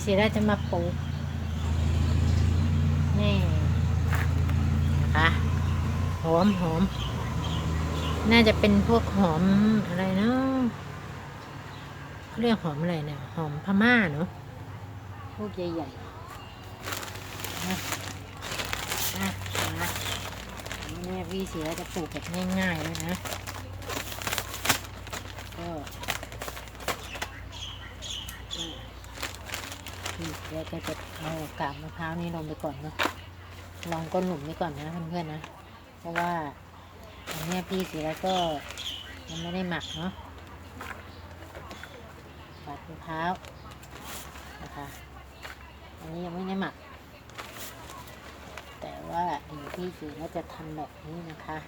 พี่ศิระจะมาปลูกนี่นะคะหอมหอม น่าจะเป็นพวกหอมอะไรเนาะเขาเรียกหอมอะไรเนี่ย หอมพม่าเนาะพวกใหญ่ๆนะนะนะอันนี้เนี่ยจะปลูกแบบง่ายๆเลยนะก็ พี่เดี๋ยวก็จะเอากาบมะพร้าวนี้ลงไปก่อนเนาะลองก้นหลุมนี้ก่อนนะเพื่อนๆนะ เพราะว่าอันนี้พี่สีแล้วก็ยังไม่ได้หมักเนาะปาดมะพร้าวนะคะอันนี้ยังไม่ได้หมัก แต่ว่าพี่สีแล้วจะทำแบบนี้นะคะ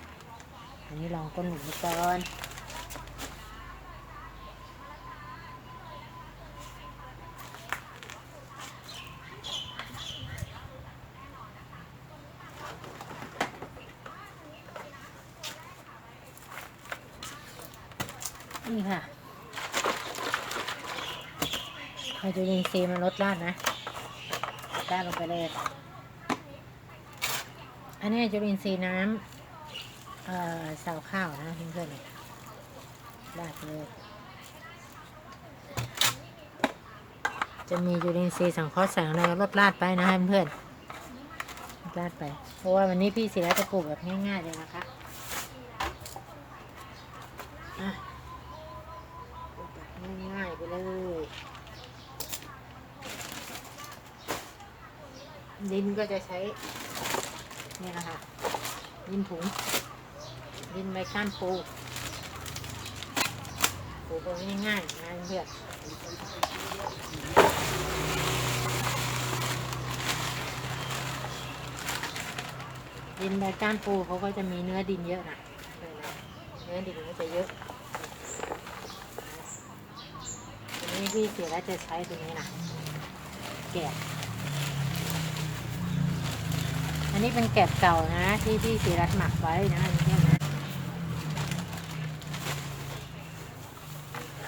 อันนี้ลองก้นหลุมนี้ก่อนค่ะ ไฮโดรเจนซีมันลดราดนะราดลงไปเลย อันนี้ไฮโดรเจนซีน้ำเอ่อสาวข้าวนะเพื่อนๆราดไปเลย จะมีจุลินทรีย์สังเคราะห์แสงอะไรลดราดไปนะเพื่อนๆราดไป เพราะว่าวันนี้พี่ศิลาจะปลูกแบบง่ายๆเลยนะคะอะ ง่ายๆไปเลย ดินก็จะใช้นี่แหละคะดินถุง ดินใบก้านปูปูตัวง่ายๆนะเพื่อนดินใบก้านปูเขาก็จะมีเนื้อดินเยอะนะเนื้อดินก็จะเยอะอันนี้พี่เสียแล้วจะใช้ตัวนี้นะแกะ อันนี้เป็นแกะเก่านะ ที่พี่สีรัดหมักไว้นะอันนี้นะ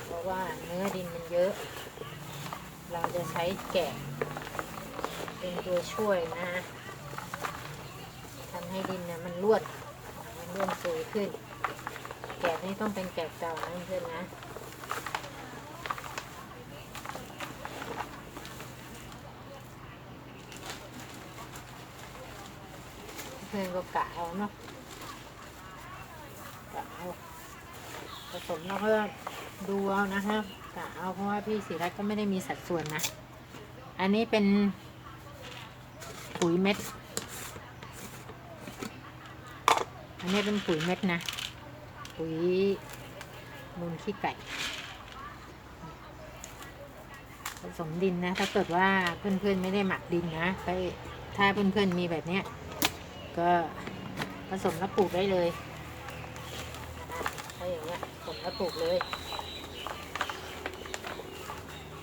เพราะว่าเนื้อดินมันเยอะ เราจะใช้แกะเป็นตัวช่วยนะทำให้ดินเนี่ยมันร่วนมันร่วนสวยขึ้น แกะนี่ต้องเป็นแกะเก่านะเพื่อนนะ เพื่อนก็กะเอาเนาะกะเอาผสมแล้วก็ดูเอานะคะกะเอาเพราะว่าพี่ศรีรัตก็ไม่ได้มีสัดส่วนนะ อันนี้เป็นปุ๋ยเม็ด อันนี้เป็นปุ๋ยเม็ดนะ ปุ๋ยมูลขี้ไก่ผสมดินนะ ถ้าเกิดว่าเพื่อนๆไม่ได้หมักดินนะไปถ้าเพื่อนๆมีแบบเนี้ย ก็ผสมแล้วปลูกได้เลยถ้าอย่างเงี้ยผสมแล้วปลูกเลย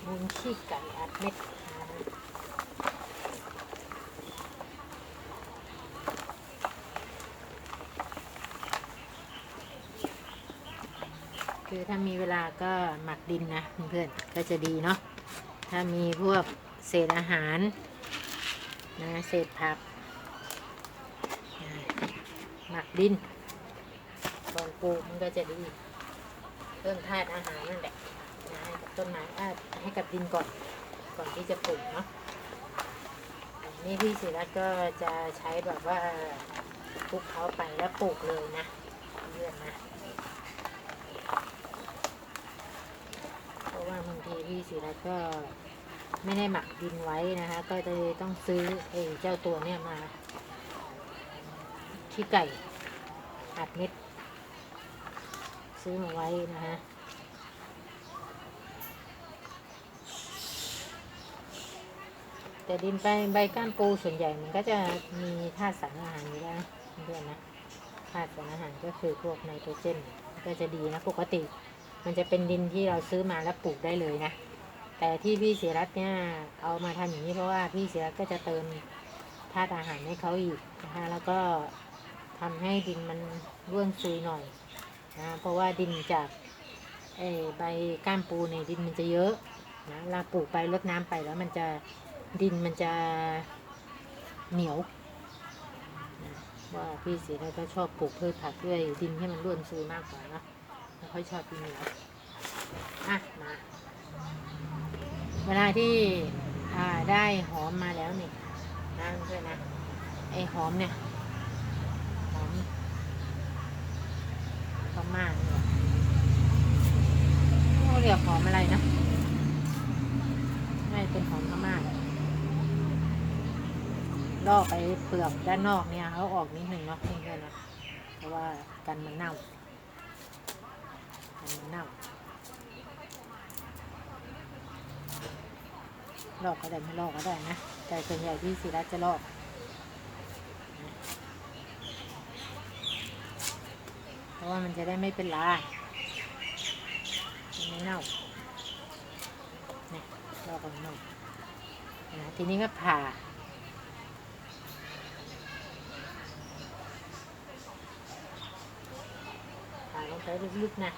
มูลขี้ไก่อัดเม็ดคะคือถ้ามีเวลาก็หมักดินนะเพื่อนๆก็จะดีเนาะถ้ามีพวกเศษอาหารนะเศษผัก หมักดินบอนปลูกมันก็จะดี เพิ่มธาตุอาหารนั่นแหละนะให้กับต้นไม้อะให้กับดินก่อน ก่อนที่จะปลูกเนาะอันนี่พี่ศิรัตก็จะใช้แบบว่าคลุกเขาไปแล้วปลูกเลยนะเลือนนะเพราะว่าบางทีพี่ศิรัตก็ไม่ได้หมักดินไว้นะคะ ก็จะต้องซื้อไอ้เจ้าตัวเนี่ยมา ขี้ไก่อัดเม็ด ซื้อมาไว้นะฮะแต่ดินใบใบก้านปูส่วนใหญ่มันก็จะมีธาตุสารอาหารอยู่แล้วนะเพื่อนนะธาตุสารอาหารก็คือพวกไนโตรเจนก็จะดีนะปกติ มันจะเป็นดินที่เราซื้อมาแล้วปลูกได้เลยนะ แต่ที่พี่เสียรัตน์เนี่ยเอามาทำอย่างนี้เพราะว่าพี่เสียรัตก็จะเติมธาตุอาหารให้เขาอีกนะคะแล้วก็ ทำให้ดินมันร่วนซุยหน่อยนะเพราะว่าดินจากใบก้านปูเนี่ยดินมันจะเยอะนะเวลาปลูกไปรดน้ำไปแล้วมันจะดินมันจะเหนียวนะว่าพี่สีได้ก็ชอบปลูกพืชผักด้วยดินให้มันร่วนซุยมากกว่าเนะไม่ค่อยชอบดินเหนียวอะมาเวลาที่ได้หอมมาแล้วนี่นะเพื่อนนะไอหอมเนี่ย หอมพม่าเนี่ยเขาเรียกหอมอะไรนะไม่เป็นหอมพม่าลอกไปเปลือกด้านนอกเนี่ยเขาออกนิดหนึ่งเนาะเพื่อนๆนะเพราะว่ากันมันเน่ากันมันเน่าลอกก็ได้ไม่ลอกก็ได้นะแต่ส่วนใหญ่พี่ศิรัจะลอกนะเพ ราะว่ามันจะได้ไม่เป็นลาไม่เน่าเนี่ยลอกกันหน่านะทีนี้ก็ผ่าผ่าลงไปลึกๆนะ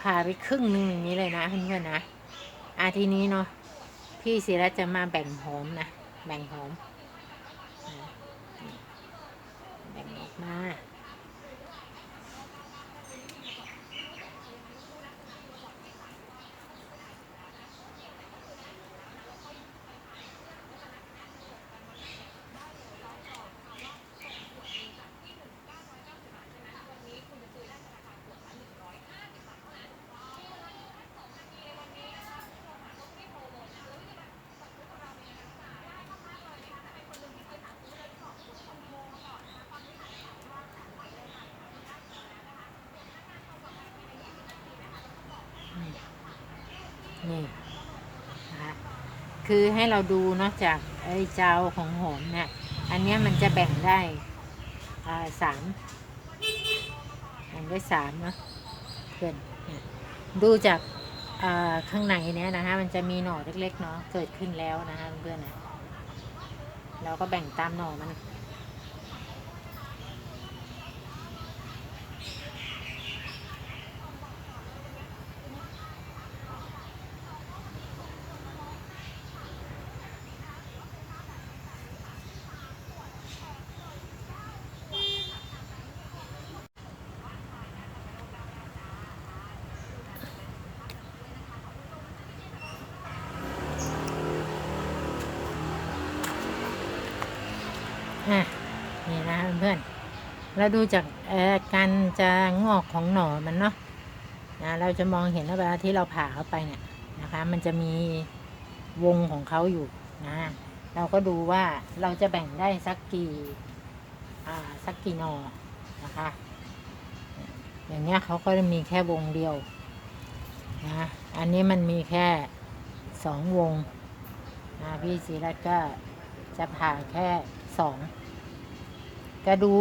ผ่าไปครึ่งหนึ่งอย่างนี้เลยนะเพื่อนๆนะอาทีนี้เนาะพี่ศิระจะมาแบ่งหอมนะ แบ่งหอมแบ่งออกมา นี่นะคะคือให้เราดูเนอกจากไอ้เจ้าของหอมเนี่ย อันนี้มันจะแบ่งได้าสามแบ่งได้สามเนาะเพื่อนดูจากาข้างในเนี้ยนะคะมันจะมีหน่อเล็กๆเนาะเกิดขึ้นแล้วนะคะเพื่อนนะเราก็แบ่งตามหน่อมัน อะนี่นะเพื่อนๆเราดูจากการจะงอกของหน่อมันเนาะนะเราจะมองเห็นว่าเวลาที่เราผ่าเข้าไปเนี่ยนะคะ มันจะมีวงของเขาอยู่นะเราก็ดูว่าเราจะแบ่งได้สักกี่สักกี่หน่อนะคะ อย่างเงี้ยเขาก็จะมีแค่วงเดียวนะอันนี้มันมีแค่สองวงนะพี่ศิรัตน์ก็จะผ่าแค่สอง ก็ดู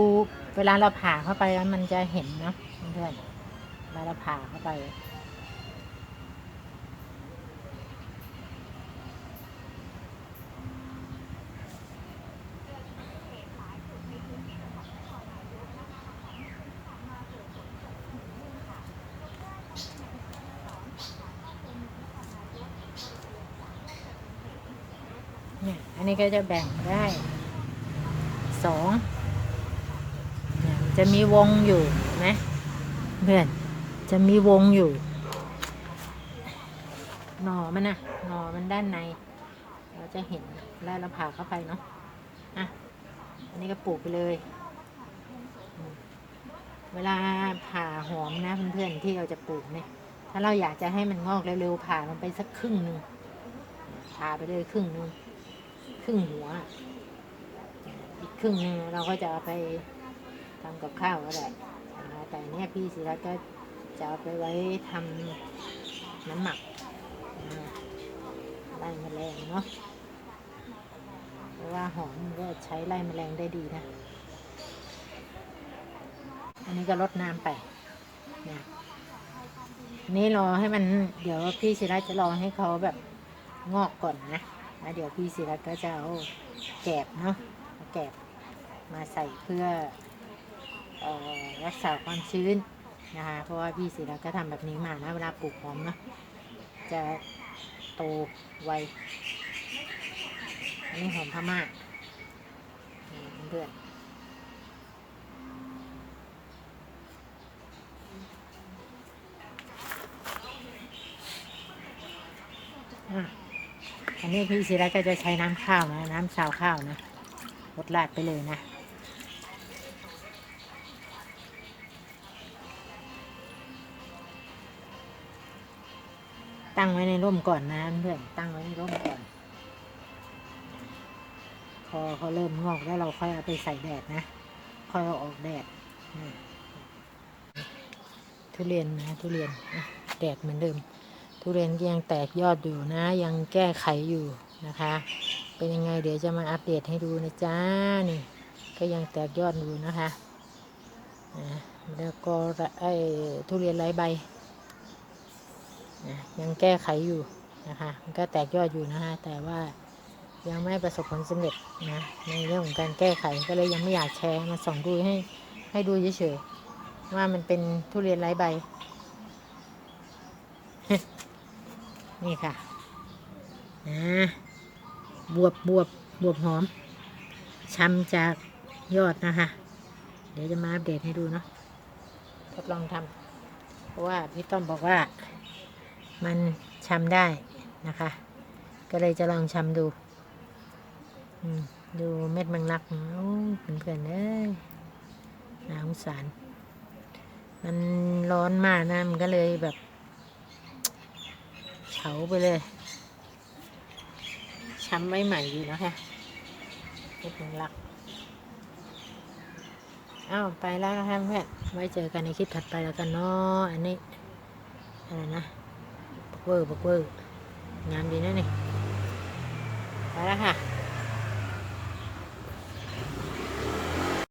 เวลาเราผ่าเข้าไปแล้วมันจะเห็นเนาะเพื่อนเวลาเราผ่าเข้าไป เนี่ย อันนี้ก็จะแบ่งได้สอง จะมีวงอยู่นไหมเพื่อนจะมีวงอยู่หนอมันนะหนอมันด้านใน เราจะเห็นแล้วเราผ่าเข้าไปเนาะอะอันนี้ก็ปลูกไปเลย เวลาผ่าหอมนะเพื่อนๆที่เราจะปลูกเนี่ยถ้าเราอยากจะให้มันงอกเร็วๆผ่ามันไปสักครึ่งหนึ่งผ่าไปเลยครึ่งหนึ่งครึ่งหัว อีกครึ่งหนึงเราก็จะเอาไป ทำกับข้าวก็ได้แต่เนี้ยพี่ศิรัตก็จะเอาไปไว้ทำน้ำหมักไล่แมลงเนาะเพราะว่าหอมก็ใช้ไล่แมลงได้ดีนะ อันนี้ก็ลดน้ำไปนะนี่รอให้มันเดี๋ยวพี่ศิรัตจะรอให้เขาแบบงอกก่อนนะแล้วเดี๋ยวพี่ศิรัตก็จะเอาแกบเนาะแกบมาใส่เพื่อ รักษาความชื้นนะคะเพราะว่าพี่ศิรัตน์ก็ทำแบบนี้มานะเวลาปลูกหอมเนาะจะโตไวอันนี้หอมพม่าเพื่อนอันนี้พี่ศิระก็จะใช้น้ำข้าวนะ น้ำชาวข้าวนะลดลาดไปเลยนะ ตั้งไว้ในร่มก่อนนะเพื่อนตั้งไว้ในร่มก่อน พอเขาเริ่มงอกแล้วเราค่อยเอาไปใส่แดดนะ ค่อยเอาออกแดดทุเรียนนะทุเรียนแดดเหมือนเดิม ทุเรียนยังแตกยอดอยู่นะ ยังแก้ไขอยู่นะคะ เป็นยังไงเดี๋ยวจะมาอัปเดตให้ดูนะจ้านี่ ก็ยังแตกยอดอยู่นะคะอะแล้วก็ไอ้ทุเรียนไร้ใบ อะยังแก้ไขอยู่นะคะมันก็แตกยอดอยู่นะคะแต่ว่ายังไม่ประสบผลสำเร็จนะในเรื่องของการแก้ไขก็เลยยังไม่อยากแชร์มาส่องดูให้ให้ดูเฉยๆว่ามันเป็นทุเรียนไร้ใบ นี่ค่ะนะบวบบวบบวบหอมชำจากยอดนะคะ เดี๋ยวจะมาอัปเดตให้ดูเนาะทดลองทำเพราะว่าพี่ต้อมบอกว่า มันชำได้นะคะ ก็เลยจะลองชำดูดูเม็ดมังลักโอ้เพื่อนๆเอ้ยน่าสงสาร มันร้อนมากนะ มันก็เลยแบบเฉาไปเลย ช้ำไว้ใหม่อยู่นะคะเม็ดมังลักอ้าวไปแล้วนะคะเพื่อนไว้เจอกันในคลิปถัดไปแล้วกันเนาะอันนี้อะไรนะ เวอร์บักเวอร์งานดีนะนี่ ไปแล้วค่ะ